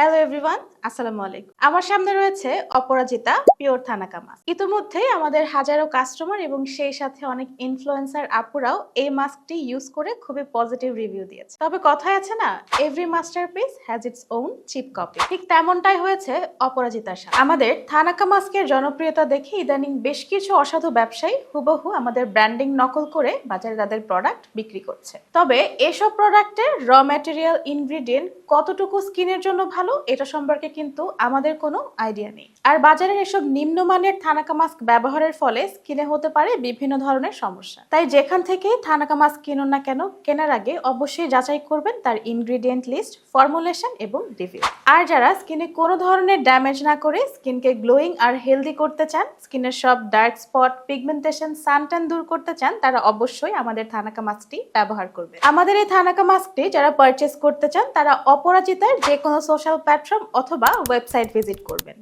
Hello everyone, আসসালামু আলাইকুম। আমার সামনে রয়েছে অপরাজিতা, পিওর থানাকা মাস্ক ইতিমধ্যেই আমাদের হাজারো কাস্টমার এবং সেই সাথে অনেক ইনফ্লুয়েন্সার আপুরাও এই মাস্কটি ইউজ করে খুবই পজিটিভ রিভিউ দিয়েছে। তবে কথায় আছে না every masterpiece has its own cheap copy ঠিক তেমনটাই হয়েছে অপরাজিতার সাথে। আমাদের থানাকা মাস্কের জনপ্রিয়তা দেখে ইদানিং বেশ কিছু অসাধু ব্যবসায়ী হুবহু আমাদের ব্র্যান্ডিং নকল করে বাজারে তাদের প্রোডাক্ট বিক্রি করছে। তবে এসব প্রোডাক্টের র ম্যাটেরিয়াল ইনগ্রিডিয়েন্ট কতটুকু স্কিনের জন্য ভালো, এটা সম্পর্কে কিন্তু আমাদের কোনো আইডিয়া নেই। আর বাজারের এসব নিম্নমানের থানাকা মাস্ক ব্যবহারের ফলে স্কিনে হতে পারে বিভিন্ন ধরনের সমস্যা। তাই যেখান থেকেই থানাকা মাস্ক কিনুন না কেন, কেনার আগে অবশ্যই যাচাই করবেন তার ইনগ্রিডিয়েন্ট লিস্ট ফর্মুলেশন এবং রিভিউ আর যারা স্কিনে কোনো ধরনের ড্যামেজ না করে স্কিনকে গ্লোয়িং আর হেলদি করতে চান স্কিনের সব ডার্ক স্পট পিগমেন্টেশন সানট্যান দূর করতে চান, তারা অবশ্যই আমাদের থানাকা মাস্কটি ব্যবহার করবে আমাদের এই থানাকা মাস্কটি যারা পারচেস করতে চান, তারা অপরাজিতার যে কোনো সোশ্যাল প্ল্যাটফর্ম অথবা ওয়েবসাইট ভিজিট করবেন।